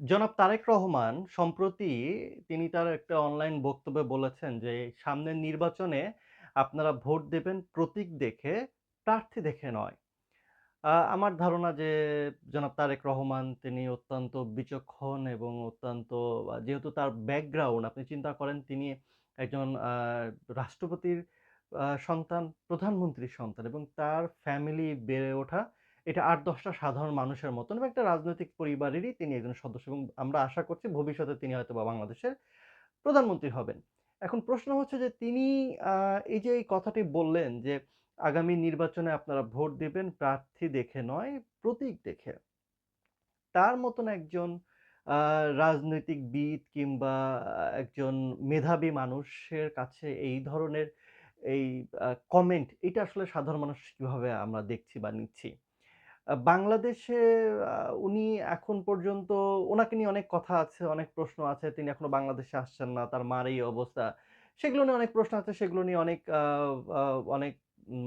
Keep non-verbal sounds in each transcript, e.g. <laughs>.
জনাব তারেক রহমান সম্প্রতি তিনি তার একটা অনলাইন বক্তব্যে বলেছেন যে, "সামনের নির্বাচনে আপনারা ভোট দেবেন প্রতীক দেখে, প্রার্থী দেখে নয়।" আমার ধারণা যে জনাব তারেক রহমান তিনি অত্যন্ত বিচক্ষণ এবং অত্যন্ত যেহেতু তার ব্যাকগ্রাউন্ড আপনি চিন্তা করেন তিনি একজন রাষ্ট্রপতির সন্তান, প্রধানমন্ত্রীর সন্তান এবং তার ফ্যামিলি বেড়ে ওঠা এটা আট দশটা সাধারণ মানুষের মতন এবং একটা রাজনৈতিক পরিবারেরই তিনি একজন সদস্য এবং আমরা আশা করছি ভবিষ্যতে তিনি হয়তোবা বাংলাদেশের প্রধানমন্ত্রী হবেন। এখন প্রশ্ন হচ্ছে যে তিনি এই যে এই কথাটি বললেন যে, "আগামী নির্বাচনে আপনারা ভোট দিবেন প্রার্থী দেখে নয়, প্রতীক দেখে।" তার মতন একজন রাজনৈতিকবিদ কিংবা একজন মেধাবী মানুষের কাছে এই ধরনের এই কমেন্ট এটা আসলে সাধারণ মানুষ কীভাবে আমরা দেখছি বা নিচ্ছি? বাংলাদেশে উনি এখন পর্যন্ত ওনাকে নিয়ে অনেক কথা আছে, অনেক প্রশ্ন আছে। তিনি এখনও বাংলাদেশে আসছেন না। তার মার এই অবস্থা। সেগুলো নিয়ে অনেক প্রশ্ন আছে। সেগুলো নিয়ে অনেক অনেক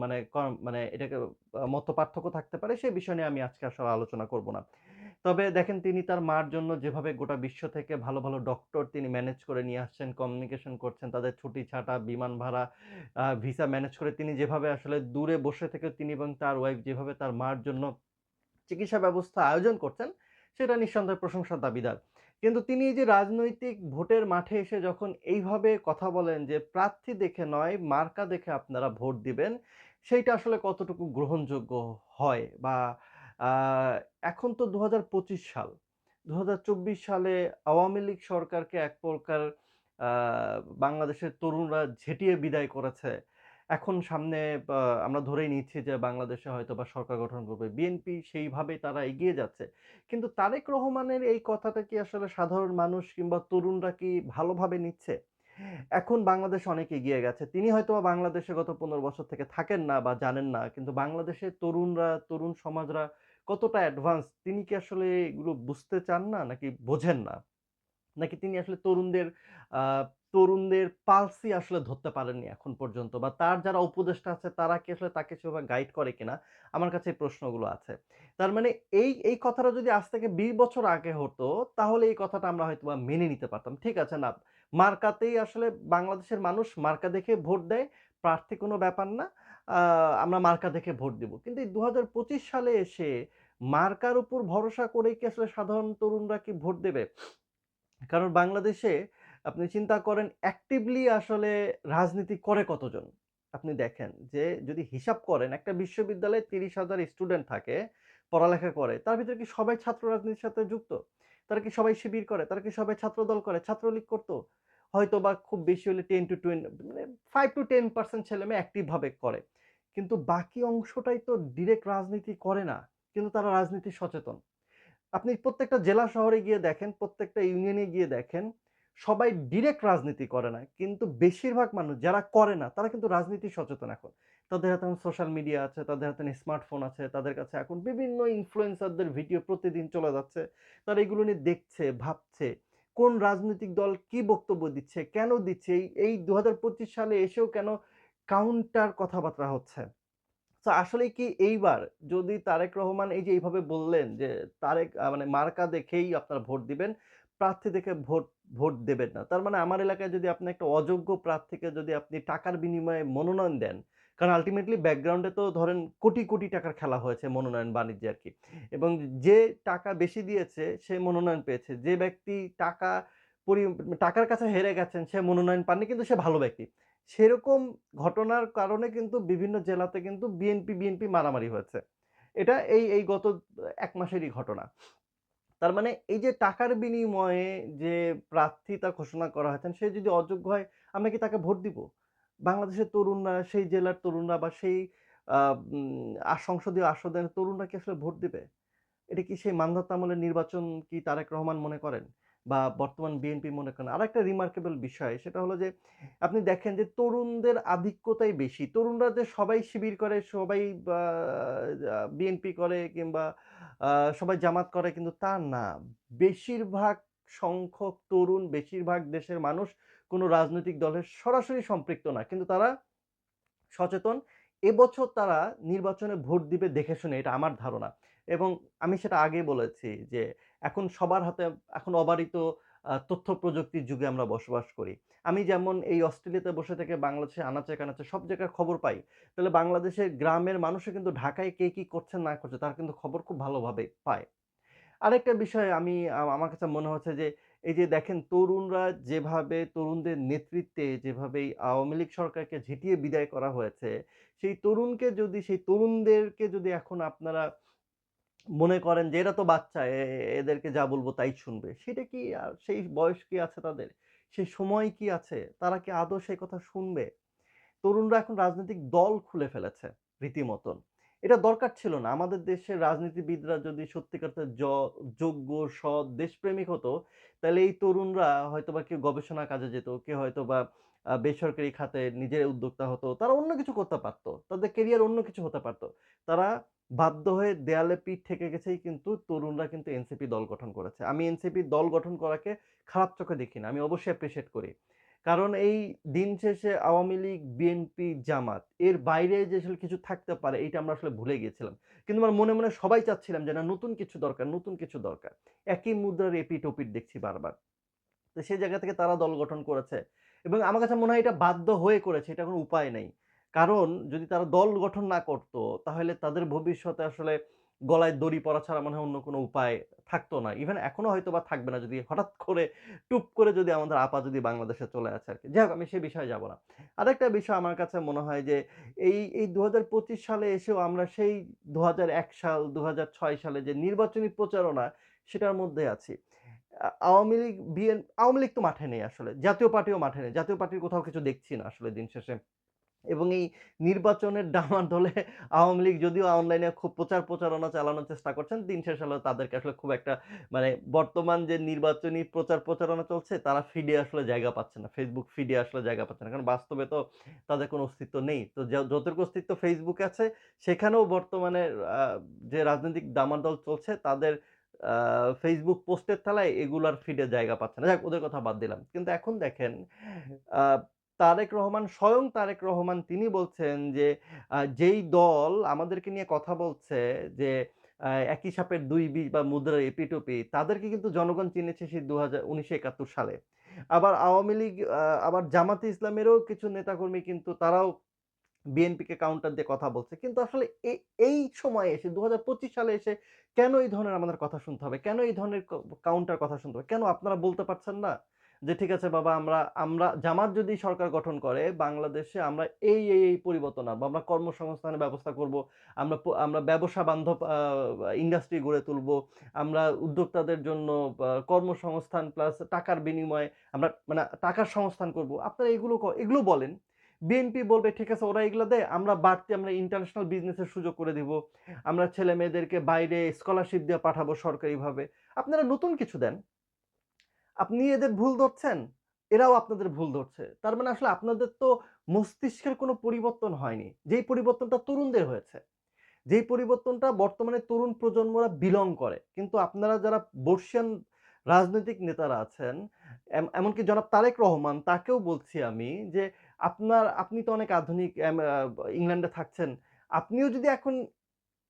মানে মানে এটাকে আ মতপার্থক্য থাকতে পারে। সেই বিষয় নিয়ে আমি আজকে আসলে আলোচনা করব না। তবে দেখেন তিনি তার মার জন্য যেভাবে গোটা বিশ্ব থেকে ভালো, ভালো ডক্টর তিনি ম্যানেজ করে নিয়ে আসছেন, কমিউনিকেশন করছেন, তাদের ছুটি ছাটা, বিমান ভাড়া, ভিসা ম্যানেজ করে তিনি যেভাবে আসলে দূরে বসে থেকে তিনি এবং তার ওয়াইফ যেভাবে তার মার জন্য চিকিৎসা ব্যবস্থা আয়োজন করছেন, সেটা নিঃসন্দেহে প্রশংসার দাবিদার। কিন্তু তিনি যে রাজনৈতিক ভোটের মাঠে এসে যখন এইভাবে কথা বলেন যে, "প্রার্থী দেখে নয়, মার্কা দেখে আপনারা ভোট দিবেন।" সেইটা আসলে কতটুকু গ্রহণযোগ্য হয় বা এখন তো ২০২৫ সাল। ২০২৪ সালে আওয়ামী লীগ সরকারকে এক প্রকার বাংলাদেশের তরুণরা ঝেঁটিয়ে বিদায় করেছে। এখন সামনে আমরা ধরেই নিচ্ছি যে বাংলাদেশে হয়তো বা সরকার গঠন করবে। বিএনপি সেইভাবে তারা এগিয়ে যাচ্ছে। কিন্তু তারেক রহমানের এই কথাটা কি আসলে সাধারণ মানুষ কিংবা তরুণরা কি ভালোভাবে নিচ্ছে? এখন বাংলাদেশ অনেক এগিয়ে গেছে। তিনি হয়তোবা বাংলাদেশে গত ১৫ বছর থেকে থাকেন না বা জানেন না। কিন্তু বাংলাদেশের তরুণরা, তরুণ সমাজরা কতটা অ্যাডভান্স তিনি কি আসলে এগুলো বুঝতে চান না নাকি বোঝেন না? নাকি তিনি আসলে তরুণদের তরুণদের পালসি আসলে ধরতে পারেননি এখন পর্যন্ত বা তার যারা উপদেষ্টা আছে তারা কি আসলে তাকে সেভাবে গাইড করে কিনা? আমার কাছে এই প্রশ্নগুলো আছে। তার মানে এই, এই কথাটা যদি আজ থেকে ২০ বছর আগে হতো তাহলে এই কথাটা আমরা হয়তোবা মেনে নিতে পারতাম। ঠিক আছে না, মার্কাতেই আসলে বাংলাদেশের মানুষ মার্কা দেখে ভোট দেয়। প্রার্থী কোনো ব্যাপার না। আমরা মার্কা দেখে ভোট দিব। কিন্তু এই ২০২৫ সালে এসে মার্কার উপর ভরসা করেই কি আসলে সাধারণ তরুণরা কি ভোট দেবে? কারণ বাংলাদেশে আপনি চিন্তা করেন অ্যাক্টিভলি আসলে রাজনীতি করে কতজন? আপনি দেখেন যে যদি হিসাব করেন একটা বিশ্ববিদ্যালয়ে ৩০,০০০ স্টুডেন্ট থাকে, পড়ালেখা করে। তার ভিতরে কি সবাই ছাত্র রাজনীতির সাথে যুক্ত? তারা কি সবাই শিবির করে? তারা কি সবাই ছাত্রদল করে? ছাত্রলীগ করতো হয়তো বা খুব বেশি হলে 10 to 20 মানে ফাইভ টু টেন পার্সেন্ট ছেলেমেয়ে অ্যাক্টিভ ভাবে করে। কিন্তু বাকি অংশটাই তো ডিরেক্ট রাজনীতি করে না। কিন্তু তারা রাজনীতি সচেতন। আপনি প্রত্যেকটা জেলা শহরে গিয়ে দেখেন, প্রত্যেকটা ইউনিয়নে গিয়ে দেখেন, সবাই ডিরেক্ট রাজনীতি করে না। কিন্তু বেশিরভাগ মানুষ যারা করে না, তারা কিন্তু রাজনীতি সচেতন এখন। তাদের হাতে এখন সোশ্যাল মিডিয়া আছে, তাদের হাতে স্মার্টফোন আছে, তাদের কাছে এখন বিভিন্ন ইনফ্লুয়েন্সারদের ভিডিও প্রতিদিন চলে যাচ্ছে। তারা এগুলো নিয়ে দেখছে, ভাবছে। কোন রাজনৈতিক দল কি বক্তব্য দিচ্ছে, কেন দিচ্ছে? এই এই ২০২৫ সালে এসেও কেন কাউন্টার কথাবার্তা হচ্ছে? তো আসলেই কি এইবার যদি তারেক রহমান এই যে এইভাবে বললেন যে তারেক মানে মার্কা দেখেই আপনারা ভোট দিবেন, প্রার্থী দেখে ভোট ভোট দেবেন না। তার মানে আমার এলাকায় যদি আপনি একটা অযোগ্য প্রার্থীকে যদি আপনি টাকার বিনিময়ে মনোনয়ন দেন, কারণ আলটিমেটলি ব্যাকগ্রাউন্ডে তো ধরেন কোটি, কোটি টাকার খেলা হয়েছে মনোনয়ন বাণিজ্যে আরকি। এবং যে টাকা বেশি দিয়েছে সে মনোনয়ন পেয়েছে। যে ব্যক্তি টাকা পরি টাকার কাছে হেরে গেছেন সে মনোনয়ন পাননি কিন্তু সে ভালো ব্যক্তি। সেরকম ঘটনার কারণে কিন্তু বিভিন্ন জেলাতে কিন্তু বিএনপি, বিএনপি মারামারি হয়েছে। এটা এই, এই গত এক মাসেরই ঘটনা। তার মানে এই যে টাকার বিনিময়ে যে প্রার্থিতা ঘোষণা করা হয়েছেন, সে যদি অযোগ্য হয় আমরা কি তাকে ভোট দিব? বাংলাদেশের তরুণরা, সেই জেলার তরুণরা বা সেই সংসদীয় আসনের তরুণরা কি আসলে ভোট দিবে? এটা কি সেই মান্ধাতা আমলের নির্বাচন কি তারেক রহমান মনে করেন? বা বর্তমান বিএনপি মনে করেন? আর একটা রিমার্কেবল বিষয় সেটা হলো যে আপনি দেখেন যে তরুণদের আধিক্যতাই বেশি। তরুণরা যে সবাই শিবির করে, সবাই বিএনপি করে কিংবা সবাই জামাত করে কিন্তু তা না। বেশিরভাগ সংখ্যক তরুণ, বেশিরভাগ দেশের মানুষ কোনো রাজনৈতিক দলের সরাসরি সম্পৃক্ত না। কিন্তু তারা সচেতন। এবছর তারা নির্বাচনে ভোট দিবে দেখে শুনে এটা আমার ধারণা। এবং আমি সেটা আগে বলেছি যে এখন সবার হাতে এখন অবারিত তথ্য প্রযুক্তির যুগে আমরা বসবাস করি। আমি যেমন এই অস্ট্রেলিয়াতে বসে থেকে বাংলাদেশে আনাচে-কানাচে সব জায়গায় খবর পাই। তাহলে বাংলাদেশের গ্রামের মানুষও কিন্তু ঢাকায় কে কী করছে না করছে তার কিন্তু খবর খুব ভালোভাবে পায়। আরেকটা বিষয় আমি আমার কাছে মনে হচ্ছে যে, এই যে দেখেন তরুণরা যেভাবে তরুণদের নেতৃত্বে যেভাবে আওয়ামী লীগ সরকারকে ঝেঁটিয়ে বিদায় করা হয়েছে, সেই তরুণকে যদি সেই তরুণদেরকে যদি এখন আপনারা মনে করেন যে এরা তো বাচ্চা এদেরকে যা বলব তাই শুনবে। সেটা কি আর সেই বয়স কি আছে তাদের? সেই সময় কি আছে? তারা কি আদৌ সেই কথা শুনবে? তরুণরা এখন রাজনৈতিক দল খুলে ফেলেছে রীতিমতন। এটা দরকার ছিল না। আমাদের দেশের রাজনীতিবিদরা যদি সত্যিকারের য যোগ্য, সৎ, দেশপ্রেমিক হতো, তাহলে এই তরুণরা হয়তোবা কেউ গবেষণা কাজে যেত, কেউ হয়তো বা বেসরকারি খাতে নিজের উদ্যোক্তা হতো। তারা অন্য কিছু করতে পারতো তাদের কেরিয়ার অন্য কিছু হতে পারতো তারা বাধ্য হয়ে দেয়ালে পিঠ ঠেকে গেছেই কিন্তু তরুণরা কিন্তু এনসিপি দল গঠন করেছে। আমি এনসিপি দল গঠন করাকে খারাপ চোখে দেখি না। আমি অবশ্যই অ্যাপ্রিশিয়েট করি। কারণ এই দিন শেষে আওয়ামী লীগ, বিএনপি, জামাত এর বাইরে যে আসলে কিছু থাকতে পারে এইটা আমরা আসলে ভুলে গিয়েছিলাম। কিন্তু আমার মনে, মনে সবাই চাচ্ছিলাম যে না নতুন কিছু দরকার, নতুন কিছু দরকার। একই মুদ্রার এপিঠ-ওপিঠ দেখছি বারবার। তো সেই জায়গা থেকে তারা দল গঠন করেছে। এবং আমার কাছে মনে হয় এটা বাধ্য হয়ে করেছে। এটা কোনো উপায় নেই। কারণ যদি তারা দল গঠন না করত, তাহলে তাদের ভবিষ্যতে আসলে গলায় দড়ি পরা ছাড়া মনে হয় অন্য কোনো উপায় থাকতো না। ইভেন এখনও হয়তো বা থাকবে না যদি হঠাৎ করে টুপ করে যদি আমাদের আপা যদি বাংলাদেশে চলে আসে আরকি। যাই হোক আমি সে বিষয়ে যাব না। আরেকটা বিষয় আমার কাছে মনে হয় যে এই, এই ২০২৫ সালে এসেও আমরা সেই ২০০১ সাল, ২০০৬ সালে যে নির্বাচনী প্রচারণা সেটার মধ্যে আছি। আওয়ামী লীগ, বিএন আওয়ামী লীগ তো মাঠে নেই আসলে। জাতীয় পার্টিও মাঠে নেই। জাতীয় পার্টির কোথাও কিছু দেখছি না আসলে দিন শেষে। এবং এই নির্বাচনের ডামাডোলে আওয়ামী লীগ যদিও অনলাইনে খুব প্রচার প্রচারণা চালানোর চেষ্টা করছেন, দিন শেষ হলো তাদেরকে আসলে খুব একটা মানে বর্তমান যে নির্বাচনী প্রচার প্রচারণা চলছে তারা ফিডে আসলে জায়গা পাচ্ছে না। ফেসবুক ফিডে আসলে জায়গা পাচ্ছে না। কারণ বাস্তবে তো তাদের কোনো অস্তিত্ব নেই। তো যতটুকু অস্তিত্ব এ আছে সেখানেও বর্তমানে যে রাজনৈতিক ডামাডোল চলছে তাদের ফেসবুক পোস্টের থালায় এগুলার ফিডে জায়গা পাচ্ছে না। যাক ওদের কথা বাদ দিলাম। কিন্তু এখন দেখেন তারেক রহমান, স্বয়ং তারেক রহমান তিনি বলছেন যে যেই দল আমাদেরকে নিয়ে কথা বলছে যে একই সাপের ২ বিষ বা মুদ্রার এপিঠ-ওপিঠ তাদেরকে কিন্তু জনগণ চিনেছে সেই ২০০০ ১৯৭১ সালে। আবার আওয়ামী লীগ আবার জামাতে ইসলামেরও কিছু নেতাকর্মী কিন্তু তারাও বিএনপিকে কাউন্টার দিয়ে কথা বলছে। কিন্তু আসলে এই সময়ে এসে ২০২৫ সালে এসে কেন এই ধরনের আমাদের কথা শুনতে হবে? কেন এই ধরনের কাউন্টার কথা শুনতে হবে? কেন আপনারা বলতে পারছেন না? যে ঠিক আছে বাবা আমরা আমরা জামাত যদি সরকার গঠন করে বাংলাদেশে আমরা এই, এই, এই পরিবর্তন আনব। আমরা কর্মসংস্থানের ব্যবস্থা করব। আমরা আমরা ব্যবসা বান্ধব ইন্ডাস্ট্রি গড়ে তুলবো। আমরা উদ্যোক্তাদের জন্য কর্মসংস্থান প্লাস টাকার বিনিময়ে আমরা মানে টাকার সংস্থান করব। আপনারা এগুলো এগুলো বলেন। বিএনপি বলবে ঠিক আছে ওরা এগুলো দেয়, আমরা বাড়তি আমরা ইন্টারন্যাশনাল বিজনেসের সুযোগ করে দিব। আমরা ছেলে-মেয়েদেরকে বাইরে স্কলারশিপ দিয়ে পাঠাবো সরকারিভাবে। আপনারা নতুন কিছু দেন। আপনি এদের ভুল ধরছেন, এরাও আপনাদের ভুল ধরছে। তার মানে আসলে আপনাদের তো মস্তিষ্কের কোনো পরিবর্তন হয়নি। যেই পরিবর্তনটা তরুণদের হয়েছে। যেই পরিবর্তনটা বর্তমানে তরুণ প্রজন্মরা বিলং করে। কিন্তু আপনারা যারা বর্ষিয়ান রাজনৈতিক নেতারা আছেন, এমনকি জনাব তারেক রহমান তাকেও বলছি আমি যে আপনার আপনি তো অনেক আধুনিক ইংল্যান্ডে থাকছেন। আপনিও যদি এখন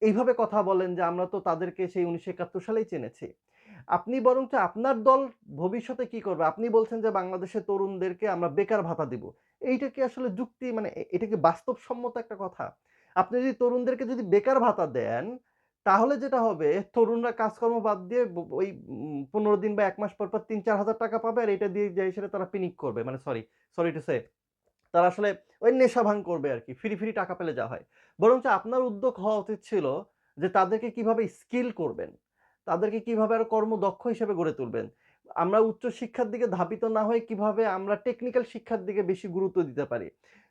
এইভাবে কথা বলেন যে আমরা তো তাদেরকে সেই ১৯৭১ সালেই চিনেছি। আপনি বরঞ্চ আপনার দল ভবিষ্যতে কি করবে? আপনি বলছেন যে বাংলাদেশের তরুণদেরকে আমরা বেকার ভাতা দিব। এইটা কি আসলে যুক্তি মানে এটা কি বাস্তবসম্মত একটা কথা? আপনি যদি তরুণদেরকে যদি বেকার ভাতা দেন, তাহলে যেটা হবে তরুণরা কাজকর্ম বাদ দিয়ে ওই পনেরো দিন বা এক মাস পর, পর ৩-৪ হাজার টাকা পাবে আর এটা দিয়ে যাই সেটা তারা পিনিক করবে। মানে সরি, সরি টু সে তারা আসলে ওই নেশা ভাঙ করবে আর কি ফ্রি, ফ্রি টাকা পেলে যা হয়। বরঞ্চ আপনার উদ্যোগ হওয়া উচিত ছিল যে তাদেরকে কীভাবে স্কিল করবেন। তাদেরকে কীভাবে আরও কর্মদক্ষ হিসেবে গড়ে তুলবেন। আমরা উচ্চ শিক্ষার দিকে ধাবিত না হয়ে কীভাবে আমরা টেকনিক্যাল শিক্ষার দিকে বেশি গুরুত্ব দিতে পারি।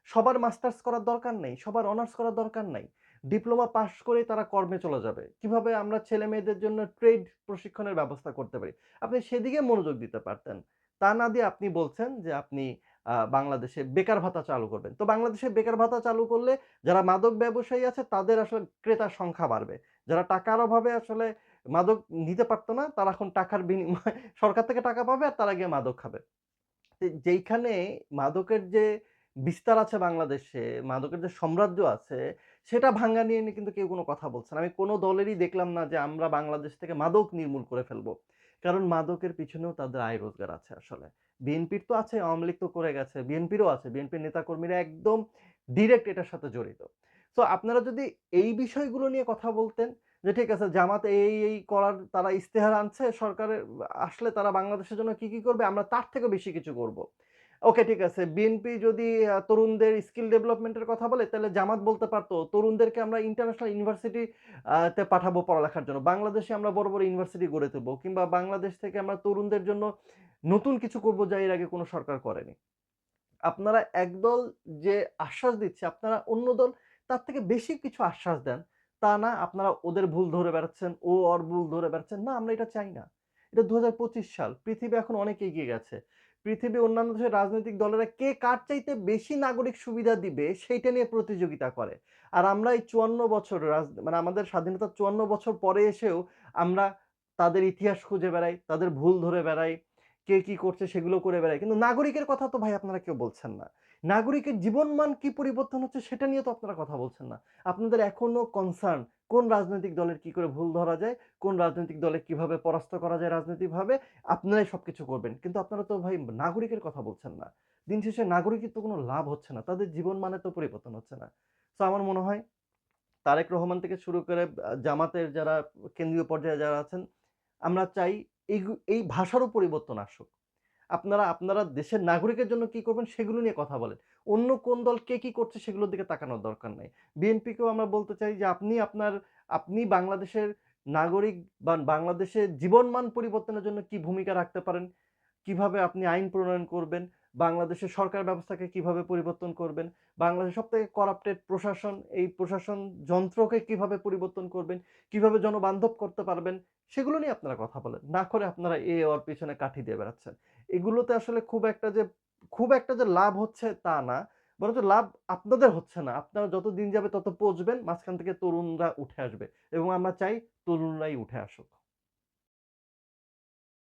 সবার মাস্টার্স করার দরকার নেই, সবার অনার্স করার দরকার নাই। ডিপ্লোমা পাস করেই তারা কর্মে চলে যাবে। কীভাবে আমরা ছেলে-মেয়েদের জন্য ট্রেড প্রশিক্ষণের ব্যবস্থা করতে পারি। আপনি সেদিকে মনোযোগ দিতে পারতেন। তা না দিয়ে আপনি বলছেন যে আপনি বাংলাদেশে বেকার ভাতা চালু করবেন। তো বাংলাদেশে বেকার ভাতা চালু করলে যারা মাদক ব্যবসায়ী আছে তাদের আসলে ক্রেতার সংখ্যা বাড়বে। যারা টাকার অভাবে আসলে মাদক নিতে পারতো না তারা এখন টাকার বিনিময়ে <laughs> সরকার থেকে টাকা পাবে আর তারা গিয়ে মাদক খাবে। যেইখানে মাদকের যে বিস্তার আছে বাংলাদেশে, মাদকের যে সাম্রাজ্য আছে সেটা ভাঙ্গা নিয়ে নিয়ে কিন্তু কেউ কোনো কথা বলছে না। আমি কোনো দলেরই দেখলাম না যে আমরা বাংলাদেশ থেকে মাদক নির্মূল করে ফেলব। কারণ মাদকের পিছনেও তাদের আয় রোজগার আছে আসলে। বিএনপির তো আছে, আওয়ামী লীগ তো করে গেছে। বিএনপিরও আছে। বিএনপির নেতাকর্মীরা একদম ডিরেক্ট এটার সাথে জড়িত। তো আপনারা যদি এই বিষয়গুলো নিয়ে কথা বলতেন যে ঠিক আছে জামাত এই, এই করার তারা ইশতেহার আনছে সরকারের আসলে তারা বাংলাদেশের জন্য কি, কি করবে আমরা তার থেকেও বেশি কিছু করব। ওকে ঠিক আছে। বিএনপি যদি তরুণদের স্কিল ডেভেলপমেন্টের কথা বলে তাহলে জামাত বলতে পারতো তরুণদেরকে আমরা ইন্টারন্যাশনাল ইউনিভার্সিটি তে পাঠাবো পড়ালেখার জন্য। বাংলাদেশে আমরা বড়, বড় ইউনিভার্সিটি গড়ে তুলবো কিংবা বাংলাদেশ থেকে আমরা তরুণদের জন্য নতুন কিছু করব যা এর আগে কোনো সরকার করেনি। আপনারা একদল যে আশ্বাস দিচ্ছে আপনারা অন্য দল তার থেকে বেশি কিছু আশ্বাস দেন। তা না আপনারা ওদের ভুল ধরে বেড়াচ্ছেন, ও ওর ভুল ধরে বেড়াচ্ছেন। না আমরা এটা চাই না। এটা ২০২৫ সাল। পৃথিবী এখন অনেক এগিয়ে গেছে। পৃথিবীর অন্যান্য দেশের রাজনৈতিক দলেরা কে কার চাইতে বেশি নাগরিক সুবিধা দিবে সেইটা নিয়ে প্রতিযোগিতা করে। আর আমরা এই ৫৪ বছর মানে আমাদের স্বাধীনতার ৫৪ বছর পরে এসেও আমরা তাদের ইতিহাস খুঁজে বেড়াই, তাদের ভুল ধরে বেড়াই, কে কি করছে সেগুলো করে বেড়াই। কিন্তু নাগরিকের কথা তো ভাই আপনারা কেউ বলছেন না। নাগরিকের জীবনমান কি পরিবর্তন হচ্ছে সেটা নিয়ে তো আপনারা কথা বলছেন না। আপনাদের এখনও কনসার্ন কোন রাজনৈতিক দলের কি করে ভুল ধরা যায়, কোন রাজনৈতিক দলে কীভাবে পরাস্ত করা যায় রাজনৈতিকভাবে আপনারাই সবকিছু করবেন। কিন্তু আপনারা তো ভাই নাগরিকের কথা বলছেন না। দিন শেষে নাগরিকের তো কোনো লাভ হচ্ছে না। তাদের জীবন মানে তো পরিবর্তন হচ্ছে না। তো আমার মনে হয় তারেক রহমান থেকে শুরু করে জামাতের যারা কেন্দ্রীয় পর্যায়ে যারা আছেন, আমরা চাই এইগু এই ভাষারও পরিবর্তন আসুক। আপনারা আপনারা দেশের নাগরিকের জন্য কি করবেন সেগুলো নিয়ে কথা বলেন। অন্য কোন দল কে কি করছে সেগুলোর দিকে তাকানোর দরকার নাই। বিএনপিকেও আমরা বলতে চাই যে আপনি আপনার, আপনি বাংলাদেশের নাগরিক বা বাংলাদেশের জীবনমান পরিবর্তনের জন্য কি ভূমিকা রাখতে পারেন? কীভাবে আপনি আইন প্রণয়ন করবেন? বাংলাদেশের সরকার ব্যবস্থাকে কীভাবে পরিবর্তন করবেন? বাংলাদেশের সবথেকে করাপ্টেড প্রশাসন, এই প্রশাসন যন্ত্রকে কীভাবে পরিবর্তন করবেন? কীভাবে জনবান্ধব করতে পারবেন? সেগুলো নিয়ে আপনারা কথা বলেন। না করে আপনারা এ ওর পিছনে কাঠি দিয়ে বেড়াচ্ছেন। এগুলোতে আসলে খুব একটা যে খুব একটা যে লাভ হচ্ছে তা না। বরঞ্চ লাভ আপনাদের হচ্ছে না। আপনারা যত দিন যাবে তত পচবেন, মাঝখান থেকে তরুণরা উঠে আসবে এবং আমরা চাই তরুণরাই উঠে আসুক।